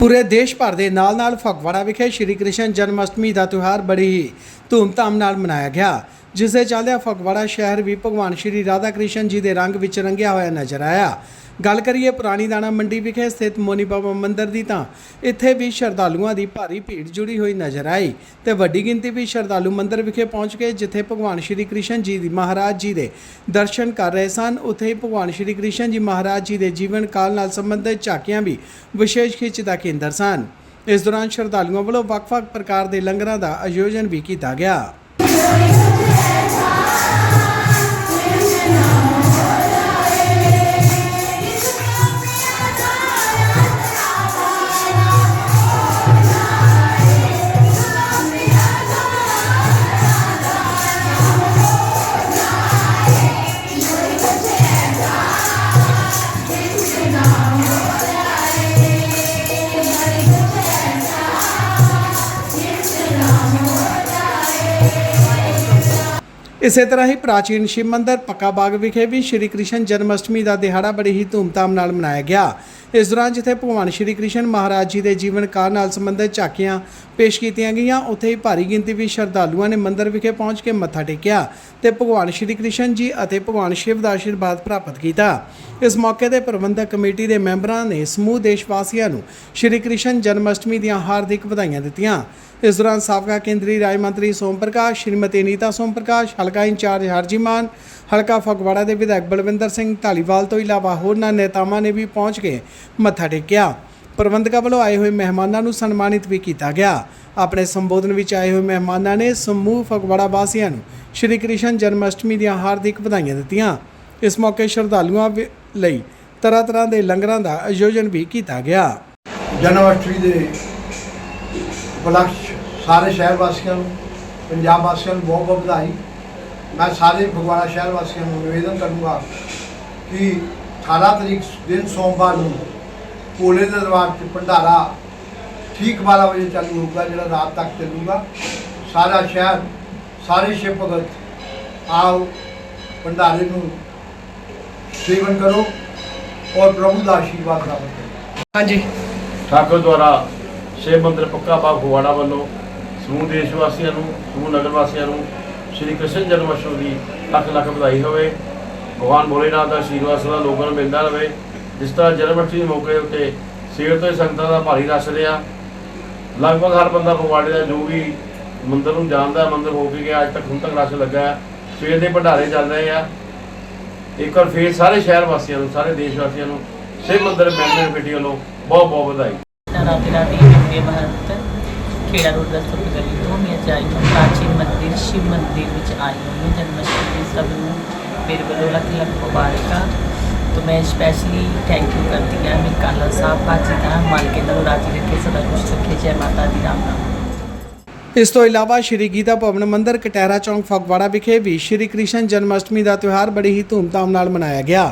ਪੂਰੇ ਦੇਸ਼ ਭਰ ਦੇ ਨਾਲ-ਨਾਲ ਫਗਵਾੜਾ ਵਿਖੇ ਸ਼੍ਰੀ ਕ੍ਰਿਸ਼ਨ ਜਨਮ ਅਸ਼ਟਮੀ ਦਾ ਤਿਉਹਾਰ ਬੜੀ ਹੀ ਧੂਮਧਾਮ ਨਾਲ ਮਨਾਇਆ ਗਿਆ, ਜਿਸ ਦੇ ਚੱਲਦਿਆਂ ਫਗਵਾੜਾ ਸ਼ਹਿਰ ਵੀ ਭਗਵਾਨ ਸ਼੍ਰੀ ਰਾਧਾ ਕ੍ਰਿਸ਼ਨ ਜੀ ਦੇ ਰੰਗ ਵਿੱਚ ਰੰਗਿਆ ਹੋਇਆ ਨਜ਼ਰ ਆਇਆ। ਗੱਲ ਕਰੀਏ ਪੁਰਾਣੀ ਦਾਣਾ ਮੰਡੀ ਵਿਖੇ ਸਥਿਤ ਮੋਨੀ ਬਾਬਾ ਮੰਦਿਰ ਦੀ ਤਾਂ ਇੱਥੇ ਵੀ ਸ਼ਰਧਾਲੂਆਂ ਦੀ ਭਾਰੀ ਭੀੜ ਜੁੜੀ ਹੋਈ ਨਜ਼ਰ ਆਈ ਤੇ ਵੱਡੀ ਗਿਣਤੀ ਵਿੱਚ ਸ਼ਰਧਾਲੂ ਮੰਦਿਰ ਵਿਖੇ ਪਹੁੰਚ ਗਏ, ਜਿੱਥੇ ਭਗਵਾਨ ਸ਼੍ਰੀ ਕ੍ਰਿਸ਼ਨ ਜੀ ਦੀ ਮਹਾਰਾਜ ਜੀ ਦੇ ਦਰਸ਼ਨ ਕਰ ਰਹੇ ਸਨ। ਉੱਥੇ ਹੀ ਭਗਵਾਨ ਸ਼੍ਰੀ ਕ੍ਰਿਸ਼ਨ ਜੀ ਮਹਾਰਾਜ ਜੀ ਦੇ ਜੀਵਨ ਕਾਲ ਨਾਲ ਸੰਬੰਧਿਤ ਝਾਕੀਆਂ ਵੀ ਵਿਸ਼ੇਸ਼ ਖਿੱਚ ਦਾ ਕੇਂਦਰ ਸਨ। ਇਸ ਦੌਰਾਨ ਸ਼ਰਧਾਲੂਆਂ ਵੱਲੋਂ ਵੱਖ-ਵੱਖ ਪ੍ਰਕਾਰ ਦੇ ਲੰਗਰਾਂ ਦਾ ਆਯੋਜਨ ਵੀ ਕੀਤਾ ਗਿਆ। ਇਸੇ ਤਰ੍ਹਾਂ ਹੀ ਪ੍ਰਾਚੀਨ ਸ਼ਿਵ ਮੰਦਿਰ ਪੱਕਾ ਬਾਗ ਵਿਖੇ ਵੀ ਸ਼੍ਰੀ ਕ੍ਰਿਸ਼ਨ ਜਨਮ ਅਸ਼ਟਮੀ ਦਾ ਦਿਹਾੜਾ ਬੜੀ ਹੀ ਧੂਮਧਾਮ ਨਾਲ ਮਨਾਇਆ ਗਿਆ। ਇਸ ਦੌਰਾਨ ਜਿੱਥੇ ਭਗਵਾਨ ਸ਼੍ਰੀ ਕ੍ਰਿਸ਼ਨ ਮਹਾਰਾਜ ਜੀ ਦੇ ਜੀਵਨ ਕਾਲ ਨਾਲ ਸੰਬੰਧਿਤ ਝਾਕੀਆਂ ਪੇਸ਼ ਕੀਤੀਆਂ ਗਈਆਂ, ਉੱਥੇ ਹੀ ਭਾਰੀ ਗਿਣਤੀ ਵਿੱਚ ਸ਼ਰਧਾਲੂਆਂ ਨੇ ਮੰਦਿਰ ਵਿਖੇ ਪਹੁੰਚ ਕੇ ਮੱਥਾ ਟੇਕਿਆ ਤੇ ਭਗਵਾਨ ਸ਼੍ਰੀ ਕ੍ਰਿਸ਼ਨ ਜੀ ਅਤੇ ਭਗਵਾਨ ਸ਼ਿਵ ਦਾ ਆਸ਼ੀਰਵਾਦ ਪ੍ਰਾਪਤ ਕੀਤਾ। ਇਸ ਮੌਕੇ ਤੇ ਪ੍ਰਬੰਧਕ ਕਮੇਟੀ ਦੇ ਮੈਂਬਰਾਂ ਨੇ ਸਮੂਹ ਦੇਸ਼ ਵਾਸੀਆਂ ਨੂੰ ਸ਼੍ਰੀ ਕ੍ਰਿਸ਼ਨ ਜਨਮ ਅਸ਼ਟਮੀ ਦੀਆਂ ਹਾਰਦਿਕ ਵਧਾਈਆਂ ਦਿੱਤੀਆਂ। ਇਸ ਦੌਰਾਨ ਸਾਬਕਾ ਕੇਂਦਰੀ ਰਾਜ ਮੰਤਰੀ ਸੋਮ ਪ੍ਰਕਾਸ਼, ਸ਼੍ਰੀਮਤੀ ਨੀਤਾ ਸੋਮ ਪ੍ਰਕਾਸ਼, ਹਲਕਾ ਇੰਚਾਰਜ ਹਰਜੀਮਾਨ, ਹਲਕਾ ਫਗਵਾੜਾ ਦੇ ਵਿਧਾਇਕ ਬਲਵਿੰਦਰ ਸਿੰਘ ਢਾਲੀਵਾਲ ਤੋਂ ਇਲਾਵਾ ਹੋਰਨਾਂ ਨੇਤਾਵਾਂ ਨੇ ਵੀ ਪਹੁੰਚ ਕੇ ਮੱਥਾ ਟੇਕਿਆ। ਪ੍ਰਬੰਧਕਾਂ ਵੱਲੋਂ ਆਏ ਹੋਏ ਮਹਿਮਾਨਾਂ ਨੂੰ ਸਨਮਾਨਿਤ ਵੀ ਕੀਤਾ ਗਿਆ। ਆਪਣੇ ਸੰਬੋਧਨ ਵਿੱਚ ਆਏ ਹੋਏ ਮਹਿਮਾਨਾਂ ਨੇ ਸਮੂਹ ਫਗਵਾੜਾ ਵਾਸੀਆਂ ਨੂੰ ਸ਼੍ਰੀ ਕ੍ਰਿਸ਼ਨ ਜਨਮ ਅਸ਼ਟਮੀ ਦੀਆਂ ਹਾਰਦਿਕ ਵਧਾਈਆਂ ਦਿੱਤੀਆਂ। ਇਸ ਮੌਕੇ ਸ਼ਰਧਾਲੂਆਂ ਲਈ ਤਰ੍ਹਾਂ ਤਰ੍ਹਾਂ ਦੇ ਲੰਗਰਾਂ ਦਾ ਆਯੋਜਨ ਵੀ ਕੀਤਾ ਗਿਆ। ਜਨਮ ਅਸ਼ਟਮੀ ਦੇ ਉਪਲਕਸ਼ ਸਾਰੇ ਸ਼ਹਿਰ ਵਾਸੀਆਂ ਨੂੰ, ਪੰਜਾਬ ਵਾਸੀਆਂ ਨੂੰ ਬਹੁਤ ਬਹੁਤ ਵਧਾਈ। ਮੈਂ ਸਾਰੇ ਫਗਵਾੜਾ ਸ਼ਹਿਰ ਵਾਸੀਆਂ ਨੂੰ ਨਿਵੇਦਨ ਕਰੂੰਗਾ ਕਿ 18 ਤਰੀਕ ਦਿਨ ਸੋਮਵਾਰ ਨੂੰ ਕੋਲੇ ਦੇ ਦਰਬਾਰ 'ਚ ਭੰਡਾਰਾ ਠੀਕ 12 ਵਜੇ ਚਾਲੂ ਹੋਊਗਾ ਜਿਹੜਾ ਰਾਤ ਤੱਕ ਚੱਲੂਗਾ। ਸਾਰਾ ਸ਼ਹਿਰ ਸਾਰੇ ਸ਼ਿਵ ਭਗਤ ਆਓ ਭੰਡਾਰੇ ਨੂੰ ਸੇਵਨ ਕਰੋ ਔਰ ਪ੍ਰਭੂ ਦਾ ਆਸ਼ੀਰਵਾਦ ਪ੍ਰਾਪਤ ਕਰੋ ਹਾਂਜੀ। ਠਾਕੁਰ ਦੁਆਰਾ ਸ਼ਿਵ ਮੰਦਿਰ ਪੱਕਾ ਬਾਗ ਫਗਵਾੜਾ ਵੱਲੋਂ ਸਮੂਹ ਦੇਸ਼ ਵਾਸੀਆਂ ਨੂੰ ਸਮੂਹ ਨਗਰ ਵਾਸੀਆਂ ਨੂੰ ਸ਼੍ਰੀ ਕ੍ਰਿਸ਼ਨ ਜਨਮ ਅਸ਼ਟਮੀ ਦੀ ਲੱਖ ਲੱਖ ਵਧਾਈ ਹੋਵੇ। ਭਗਵਾਨ ਭੋਲੇਨਾਥ ਦਾ ਆਸ਼ੀਰਵਾਦ ਸਦਾ ਲੋਕਾਂ ਨੂੰ ਮਿਲਦਾ ਰਹੇ ਜਿਸ ਤਰ੍ਹਾਂ ਜਨਮ ਅਸ਼ਟਮੀ ਦੇ ਮੌਕੇ ਉੱਤੇ ਸਵੇਰ ਤੋਂ ਹੀ ਸੰਗਤਾਂ ਦਾ ਭਾਰੀ ਰਸ਼ ਰਿਹਾ। ਲਗਭਗ ਹਰ ਬੰਦਾ ਫਗਵਾੜੇ ਦਾ ਜੋ ਵੀ ਮੰਦਿਰ ਨੂੰ ਜਾਣਦਾ ਹੈ, ਹੋ ਕੇ ਗਿਆ ਅੱਜ ਤੱਕ ਹੁਣ ਤੱਕ ਰਸ਼ ਲੱਗਾ ਹੈ। ਸਵੇਰ ਦੇ ਭੰਡਾਰੇ ਚੱਲ ਰਹੇ ਆ। ਇੱਕ ਵਾਰ ਫੇਰ ਸਾਰੇ ਸ਼ਹਿਰ ਵਾਸੀਆਂ ਨੂੰ ਸਾਰੇ ਦੇਸ਼ ਵਾਸੀਆਂ ਨੂੰ ਸ਼ਿਵ ਮੰਦਰ ਮੈਨੇਜਮੈਂਟ ਕਮੇਟੀ ਵੱਲੋਂ ਬਹੁਤ ਬਹੁਤ ਵਧਾਈ। ਰਾਤੇ ਰਾਤੀ ਇੰਡੀਆ ਭਾਰਤ ਖੇੜਾ ਰੋਡ ਦਾ ਸਭ ਗਲੀ ਤੋਂ ਮੈਂ ਜਾਈ ਹਾਂ। ਪ੍ਰਾਚੀਨ ਮੰਦਿਰ ਸ਼ਿਵ ਮੰਦਿਰ ਵਿੱਚ ਆਈ ਹਾਂ। ਜਨਮ ਅਸ਼ਟਮੀ ਸਭ ਨੂੰ ਮੇਰੇ ਵੱਲੋਂ ਲੱਖ ਲੱਖ ਮੁਬਾਰਕਾਂ तो मैं स्पेशली थैंक यू करती हूँ मैं काला साहब बाजी का मालके दा राजी रखे सदा कुछ रखे जय माता दी राम राम ਇਸ ਤੋਂ ਇਲਾਵਾ ਸ਼੍ਰੀ ਗੀਤਾ ਭਵਨ ਮੰਦਿਰ ਕਟਹਿਰਾ ਚੌਂਕ ਫਗਵਾੜਾ ਵਿਖੇ ਵੀ ਸ਼੍ਰੀ ਕ੍ਰਿਸ਼ਨ ਜਨਮ ਅਸ਼ਟਮੀ ਦਾ ਤਿਉਹਾਰ ਬੜੀ ਹੀ ਧੂਮਧਾਮ ਨਾਲ ਮਨਾਇਆ ਗਿਆ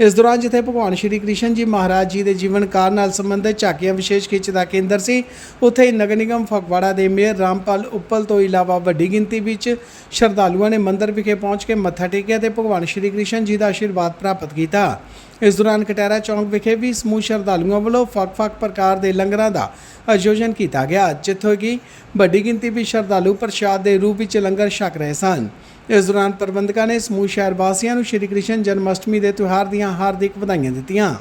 ਇਸ ਦੌਰਾਨ ਜਿੱਥੇ ਭਗਵਾਨ ਸ਼੍ਰੀ ਕ੍ਰਿਸ਼ਨ ਜੀ ਮਹਾਰਾਜ ਜੀ ਦੇ ਜੀਵਨ ਕਾਲ ਨਾਲ ਸੰਬੰਧਿਤ ਝਾਕੀਆਂ ਵਿਸ਼ੇਸ਼ ਖਿੱਚ ਦਾ ਕੇਂਦਰ ਸੀ, ਉੱਥੇ ਹੀ ਨਗਰ ਨਿਗਮ ਫਗਵਾੜਾ ਦੇ ਮੇਅਰ ਰਾਮਪਾਲ ਉੱਪਲ ਤੋਂ ਇਲਾਵਾ ਵੱਡੀ ਗਿਣਤੀ ਵਿੱਚ ਸ਼ਰਧਾਲੂਆਂ ਨੇ ਮੰਦਿਰ ਵਿਖੇ ਪਹੁੰਚ ਕੇ ਮੱਥਾ ਟੇਕਿਆ ਤੇ ਭਗਵਾਨ ਸ਼੍ਰੀ ਕ੍ਰਿਸ਼ਨ ਜੀ ਦਾ ਆਸ਼ੀਰਵਾਦ ਪ੍ਰਾਪਤ ਕੀਤਾ। ਇਸ ਦੌਰਾਨ ਕਟਹਿਰਾ ਚੌਂਕ ਵਿਖੇ ਵੀ ਸਮੂਹ ਸ਼ਰਧਾਲੂਆਂ ਵੱਲੋਂ ਵੱਖ-ਵੱਖ ਪ੍ਰਕਾਰ ਦੇ ਲੰਗਰਾਂ ਦਾ ਆਯੋਜਨ ਕੀਤਾ ਗਿਆ, ਜਿੱਥੋਂ ਕਿ ਵੱਡੀ ਗਿਣਤੀ ਵਿੱਚ ਸ਼ਰਧਾਲੂ ਪ੍ਰਸ਼ਾਦ ਦੇ ਰੂਪ ਵਿੱਚ ਲੰਗਰ ਛਕ ਰਹੇ ਸਨ। ਇਸ ਦੌਰਾਨ ਪ੍ਰਬੰਧਕਾਂ ਨੇ ਸਮੂਹ ਸ਼ਹਿਰ ਵਾਸੀਆਂ ਨੂੰ ਸ਼੍ਰੀ ਕ੍ਰਿਸ਼ਨ ਜਨਮ ਅਸ਼ਟਮੀ ਦੇ ਤਿਉਹਾਰ ਦੀਆਂ ਹਾਰਦਿਕ ਵਧਾਈਆਂ ਦਿੱਤੀਆਂ।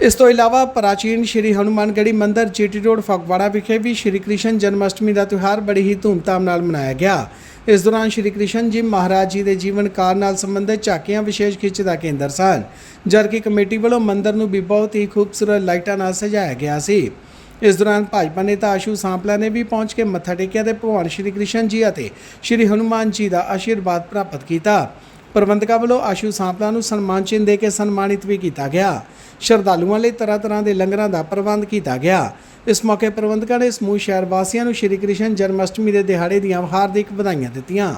ਇਸ ਤੋਂ ਇਲਾਵਾ ਪ੍ਰਾਚੀਨ ਸ਼੍ਰੀ ਹਨੂਮਾਨਗੜ੍ਹੀ ਮੰਦਿਰ, ਜੀਟੀ ਰੋਡ, ਫਗਵਾੜਾ ਵਿਖੇ ਵੀ ਸ਼੍ਰੀ ਕ੍ਰਿਸ਼ਨ ਜਨਮ ਅਸ਼ਟਮੀ ਦਾ ਤਿਉਹਾਰ ਬੜੀ ਹੀ ਧੂਮਧਾਮ ਨਾਲ ਮਨਾਇਆ ਗਿਆ। ਇਸ ਦੌਰਾਨ ਸ਼੍ਰੀ ਕ੍ਰਿਸ਼ਨ ਜੀ ਮਹਾਰਾਜ ਜੀ ਦੇ ਜੀਵਨ ਕਾਲ ਨਾਲ ਸੰਬੰਧਿਤ ਝਾਕੀਆਂ ਵਿਸ਼ੇਸ਼ ਖਿੱਚ ਦਾ ਕੇਂਦਰ ਸਨ, ਜਦਕਿ ਕਮੇਟੀ ਵੱਲੋਂ ਮੰਦਰ ਨੂੰ ਵੀ ਬਹੁਤ ਹੀ ਖੂਬਸੂਰਤ ਲਾਈਟਾਂ ਨਾਲ ਸਜਾਇਆ ਗਿਆ ਸੀ। ਇਸ ਦੌਰਾਨ ਭਾਜਪਾ ਨੇਤਾ ਆਸ਼ੂ ਸਾਂਪਲਾ ਨੇ ਵੀ ਪਹੁੰਚ ਕੇ ਮੱਥਾ ਟੇਕਿਆ ਤੇ ਭਗਵਾਨ ਸ਼੍ਰੀ ਕ੍ਰਿਸ਼ਨ ਜੀ ਅਤੇ ਸ਼੍ਰੀ ਹਨੂਮਾਨ ਜੀ ਦਾ ਆਸ਼ੀਰਵਾਦ ਪ੍ਰਾਪਤ ਕੀਤਾ। ਪ੍ਰਬੰਧਕਾਂ ਵੱਲੋਂ ਆਸ਼ੂ ਸਾਂਪਲਾ ਨੂੰ ਸਨਮਾਨ ਚਿੰਨ੍ਹ ਦੇ ਕੇ ਸਨਮਾਨਿਤ ਵੀ ਕੀਤਾ ਗਿਆ। ਸ਼ਰਧਾਲੂਆਂ ਲਈ ਤਰ੍ਹਾਂ ਤਰ੍ਹਾਂ ਦੇ ਲੰਗਰਾਂ ਦਾ ਪ੍ਰਬੰਧ ਕੀਤਾ ਗਿਆ। ਇਸ ਮੌਕੇ ਪ੍ਰਬੰਧਕਾਂ ਨੇ ਸਮੂਹ ਸ਼ਹਿਰ ਵਾਸੀਆਂ ਨੂੰ ਸ਼੍ਰੀ ਕ੍ਰਿਸ਼ਨ ਜਨਮ ਅਸ਼ਟਮੀ ਦੇ ਦਿਹਾੜੇ ਦੀਆਂ ਹਾਰਦਿਕ ਵਧਾਈਆਂ ਦਿੱਤੀਆਂ।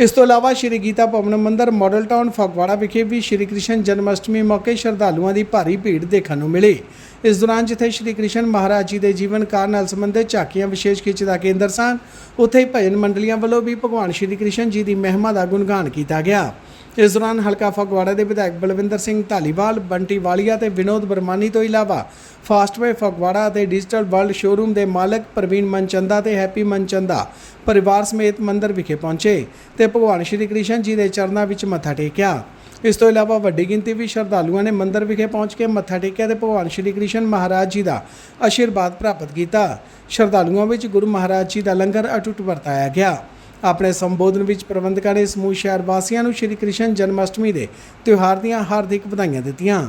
ਇਸ ਤੋਂ ਇਲਾਵਾ ਸ਼੍ਰੀ ਗੀਤਾ ਭਵਨ ਮੰਦਿਰ, ਮਾਡਲ ਟਾਊਨ, ਫਗਵਾੜਾ ਵਿਖੇ ਵੀ ਸ਼੍ਰੀ ਕ੍ਰਿਸ਼ਨ ਜਨਮ ਅਸ਼ਟਮੀ ਮੌਕੇ ਸ਼ਰਧਾਲੂਆਂ ਦੀ ਭਾਰੀ ਭੀੜ ਦੇਖਣ ਨੂੰ ਮਿਲੀ। ਇਸ ਦੌਰਾਨ ਜਿੱਥੇ ਸ਼੍ਰੀ ਕ੍ਰਿਸ਼ਨ ਮਹਾਰਾਜ ਜੀ ਦੇ ਜੀਵਨ ਕਾਲ ਨਾਲ ਸੰਬੰਧਿਤ ਝਾਕੀਆਂ ਵਿਸ਼ੇਸ਼ ਖਿੱਚ ਦਾ ਕੇਂਦਰ ਸਨ, ਉੱਥੇ ਹੀ ਭਜਨ ਮੰਡਲੀਆਂ ਵੱਲੋਂ ਵੀ ਭਗਵਾਨ ਸ਼੍ਰੀ ਕ੍ਰਿਸ਼ਨ ਜੀ ਦੀ ਮਹਿਮਾ ਦਾ ਗੁਣਗਾਨ ਕੀਤਾ ਗਿਆ। ਇਸ ਦੌਰਾਨ ਹਲਕਾ ਫਗਵਾੜਾ ਦੇ ਵਿਧਾਇਕ ਬਲਵਿੰਦਰ ਸਿੰਘ ਧਾਲੀਵਾਲ, ਬੰਟੀ ਵਾਲੀਆ ਤੇ ਵਿਨੋਦ ਬਰਮਾਨੀ ਤੋਂ ਇਲਾਵਾ ਫਾਸਟਵੇ ਫਗਵਾੜਾ ਅਤੇ ਡਿਜੀਟਲ ਵਰਲਡ ਸ਼ੋਰੂਮ ਦੇ ਮਾਲਕ ਪ੍ਰਵੀਨ ਮਨਚੰਦਾ ਤੇ ਹੈਪੀ ਮਨਚੰਦਾ ਪਰਿਵਾਰ ਸਮੇਤ ਮੰਦਰ ਵਿਖੇ ਪਹੁੰਚੇ ਤੇ ਭਗਵਾਨ ਸ਼੍ਰੀ ਕ੍ਰਿਸ਼ਨ ਜੀ ਦੇ ਚਰਨਾਂ ਵਿੱਚ ਮੱਥਾ ਟੇਕਿਆ। ਇਸ ਤੋਂ ਇਲਾਵਾ ਵੱਡੀ ਗਿਣਤੀ ਵਿੱਚ ਸ਼ਰਧਾਲੂਆਂ ਨੇ ਮੰਦਿਰ ਵਿਖੇ ਪਹੁੰਚ ਕੇ ਮੱਥਾ ਟੇਕਿਆ ਤੇ ਭਗਵਾਨ ਸ਼੍ਰੀ ਕ੍ਰਿਸ਼ਨ ਮਹਾਰਾਜ ਜੀ ਦਾ ਆਸ਼ੀਰਵਾਦ ਪ੍ਰਾਪਤ ਕੀਤਾ। ਸ਼ਰਧਾਲੂਆਂ ਵਿੱਚ ਗੁਰੂ ਮਹਾਰਾਜ ਜੀ ਦਾ ਲੰਗਰ ਅਟੁੱਟ ਵਰਤਾਇਆ ਗਿਆ। ਆਪਣੇ ਸੰਬੋਧਨ ਵਿੱਚ ਪ੍ਰਬੰਧਕਾਂ ਨੇ ਸਮੂਹ ਸ਼ਹਿਰ ਵਾਸੀਆਂ ਨੂੰ ਸ਼੍ਰੀ ਕ੍ਰਿਸ਼ਨ ਜਨਮ ਅਸ਼ਟਮੀ ਦੇ ਤਿਉਹਾਰ ਦੀਆਂ ਹਾਰਦਿਕ ਵਧਾਈਆਂ ਦਿੱਤੀਆਂ।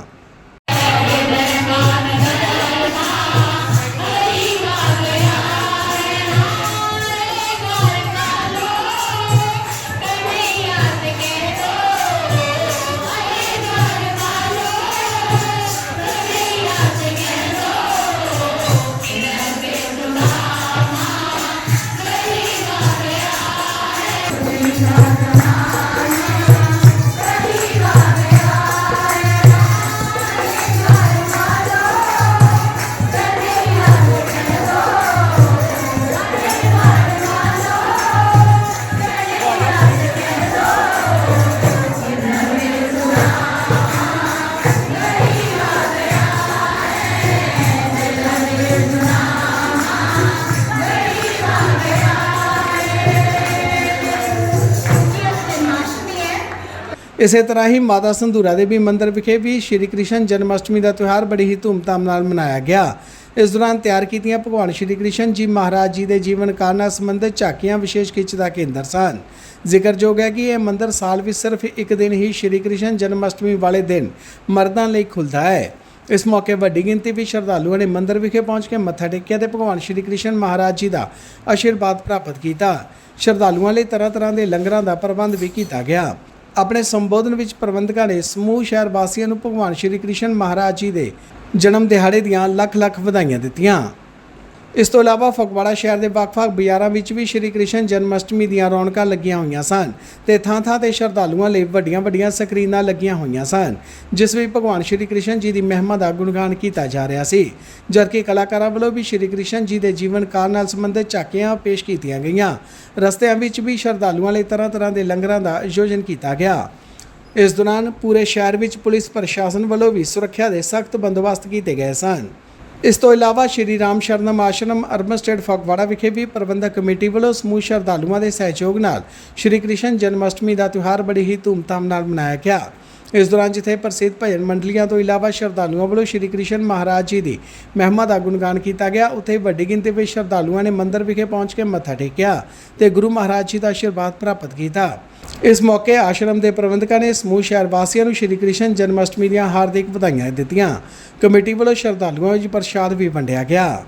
ਇਸੇ ਤਰ੍ਹਾਂ ਹੀ ਮਾਤਾ ਸੰਧੂਰਾ ਦੇਵੀ ਮੰਦਿਰ ਵਿਖੇ ਵੀ ਸ਼੍ਰੀ ਕ੍ਰਿਸ਼ਨ ਜਨਮ ਅਸ਼ਟਮੀ ਦਾ ਤਿਉਹਾਰ ਬੜੀ ਹੀ ਧੂਮਧਾਮ ਨਾਲ ਮਨਾਇਆ ਗਿਆ। ਇਸ ਦੌਰਾਨ ਤਿਆਰ ਕੀਤੀਆਂ ਭਗਵਾਨ ਸ਼੍ਰੀ ਕ੍ਰਿਸ਼ਨ ਜੀ ਮਹਾਰਾਜ ਜੀ ਦੇ ਜੀਵਨ ਕਾਲ ਨਾਲ ਸੰਬੰਧਿਤ ਝਾਕੀਆਂ ਵਿਸ਼ੇਸ਼ ਖਿੱਚ ਦਾ ਕੇਂਦਰ ਸਨ। ਜ਼ਿਕਰਯੋਗ ਹੈ ਕਿ ਇਹ ਮੰਦਿਰ ਸਾਲ ਵਿੱਚ ਸਿਰਫ ਇੱਕ ਦਿਨ ਹੀ ਸ਼੍ਰੀ ਕ੍ਰਿਸ਼ਨ ਜਨਮ ਅਸ਼ਟਮੀ ਵਾਲੇ ਦਿਨ ਮਰਦਾਂ ਲਈ ਖੁੱਲ੍ਹਦਾ ਹੈ। ਇਸ ਮੌਕੇ ਵੱਡੀ ਗਿਣਤੀ ਵਿੱਚ ਸ਼ਰਧਾਲੂਆਂ ਨੇ ਮੰਦਿਰ ਵਿਖੇ ਪਹੁੰਚ ਕੇ ਮੱਥਾ ਟੇਕਿਆ ਤੇ ਭਗਵਾਨ ਸ਼੍ਰੀ ਕ੍ਰਿਸ਼ਨ ਮਹਾਰਾਜ ਜੀ ਦਾ ਆਸ਼ੀਰਵਾਦ ਪ੍ਰਾਪਤ ਕੀਤਾ। ਸ਼ਰਧਾਲੂਆਂ ਲਈ ਤਰ੍ਹਾਂ ਤਰ੍ਹਾਂ ਦੇ ਲੰਗਰਾਂ ਦਾ ਪ੍ਰਬੰਧ ਵੀ ਕੀਤਾ ਗਿਆ। ਆਪਣੇ ਸੰਬੋਧਨ ਵਿੱਚ ਪ੍ਰਬੰਧਕਾਂ ਨੇ ਸਮੂਹ ਸ਼ਹਿਰ ਵਾਸੀਆਂ ਨੂੰ ਭਗਵਾਨ ਸ਼੍ਰੀ ਕ੍ਰਿਸ਼ਨ ਮਹਾਰਾਜ ਜੀ ਦੇ ਜਨਮ ਦਿਹਾੜੇ ਦੀਆਂ ਲੱਖ ਲੱਖ ਵਧਾਈਆਂ ਦਿੱਤੀਆਂ। ਇਸ ਤੋਂ ਇਲਾਵਾ ਫਗਵਾੜਾ ਸ਼ਹਿਰ ਦੇ ਵੱਖ-ਵੱਖ ਬਾਜ਼ਾਰਾਂ ਵਿੱਚ ਵੀ ਸ਼੍ਰੀ ਕ੍ਰਿਸ਼ਨ ਜਨਮ ਅਸ਼ਟਮੀ ਦੀਆਂ ਰੌਣਕਾਂ ਲੱਗੀਆਂ ਹੋਈਆਂ ਸਨ ਤੇ ਥਾਂ-ਥਾਂ ਤੇ ਸ਼ਰਧਾਲੂਆਂ ਲਈ ਵੱਡੀਆਂ-ਵੱਡੀਆਂ ਸਕਰੀਨਾਂ ਲੱਗੀਆਂ ਹੋਈਆਂ ਸਨ, ਜਿਸ ਵਿੱਚ ਭਗਵਾਨ ਸ਼੍ਰੀ ਕ੍ਰਿਸ਼ਨ ਜੀ ਦੀ ਮਹਿਮਾ ਦਾ ਗੁਣਗਾਨ ਕੀਤਾ ਜਾ ਰਿਹਾ ਸੀ। ਜਦਕਿ ਕਲਾਕਾਰਾਂ ਵੱਲੋਂ ਵੀ ਸ਼੍ਰੀ ਕ੍ਰਿਸ਼ਨ ਜੀ ਦੇ ਜੀਵਨ ਕਾਲ ਨਾਲ ਸੰਬੰਧਿਤ ਝਾਕੀਆਂ ਪੇਸ਼ ਕੀਤੀਆਂ ਗਈਆਂ, ਰਸਤਿਆਂ ਵਿੱਚ ਵੀ ਸ਼ਰਧਾਲੂਆਂ ਲਈ ਤਰ੍ਹਾਂ-ਤਰ੍ਹਾਂ ਦੇ ਲੰਗਰਾਂ ਦਾ ਆਯੋਜਨ ਕੀਤਾ ਗਿਆ। ਇਸ ਦੌਰਾਨ ਪੂਰੇ ਸ਼ਹਿਰ ਵਿੱਚ ਪੁਲਿਸ ਪ੍ਰਸ਼ਾਸਨ ਵੱਲੋਂ ਵੀ ਸੁਰੱਖਿਆ ਦੇ ਸਖਤ ਬੰਦੋਬਸਤ ਕੀਤੇ ਗਏ ਸਨ। ਇਸ ਤੋਂ ਇਲਾਵਾ ਸ਼੍ਰੀ ਰਾਮ ਸ਼ਰਨਮ ਆਸ਼ਰਮ, ਅਰਬਨ ਸਟੇਟ ਫਗਵਾੜਾ ਵਿਖੇ ਵੀ ਪ੍ਰਬੰਧਕ ਕਮੇਟੀ ਵੱਲੋਂ ਸਮੂਹ ਸ਼ਰਧਾਲੂਆਂ ਦੇ ਸਹਿਯੋਗ ਨਾਲ ਸ਼੍ਰੀ ਕ੍ਰਿਸ਼ਨ ਜਨਮ ਅਸ਼ਟਮੀ ਦਾ ਤਿਉਹਾਰ ਬੜੀ ਹੀ ਧੂਮਧਾਮ ਨਾਲ ਮਨਾਇਆ ਗਿਆ। ਇਸ ਦੌਰਾਨ ਜਿੱਥੇ ਪ੍ਰਸਿੱਧ ਭਜਨ ਮੰਡਲੀਆਂ ਤੋਂ ਇਲਾਵਾ ਸ਼ਰਧਾਲੂਆਂ ਵੱਲੋਂ ਸ਼੍ਰੀ ਕ੍ਰਿਸ਼ਨ ਮਹਾਰਾਜ ਜੀ ਦੀ ਮਹਿਮਾ ਦਾ ਗੁਣਗਾਨ ਕੀਤਾ ਗਿਆ, ਉੱਥੇ ਵੱਡੀ ਗਿਣਤੀ ਵਿੱਚ ਸ਼ਰਧਾਲੂਆਂ ਨੇ ਮੰਦਿਰ ਵਿਖੇ ਪਹੁੰਚ ਕੇ ਮੱਥਾ ਟੇਕਿਆ ਤੇ ਗੁਰੂ ਮਹਾਰਾਜ ਜੀ ਦਾ ਆਸ਼ੀਰਵਾਦ ਪ੍ਰਾਪਤ ਕੀਤਾ। ਇਸ ਮੌਕੇ ਆਸ਼ਰਮ ਦੇ ਪ੍ਰਬੰਧਕਾਂ ਨੇ ਸਮੂਹ ਸ਼ਹਿਰ ਵਾਸੀਆਂ ਨੂੰ ਸ਼੍ਰੀ ਕ੍ਰਿਸ਼ਨ ਜਨਮ ਅਸ਼ਟਮੀ ਦੀਆਂ ਹਾਰਦਿਕ ਵਧਾਈਆਂ ਦਿੱਤੀਆਂ। ਕਮੇਟੀ ਵੱਲੋਂ ਸ਼ਰਧਾਲੂਆਂ ਵਿੱਚ ਪ੍ਰਸ਼ਾਦ ਵੀ ਵੰਡਿਆ ਗਿਆ।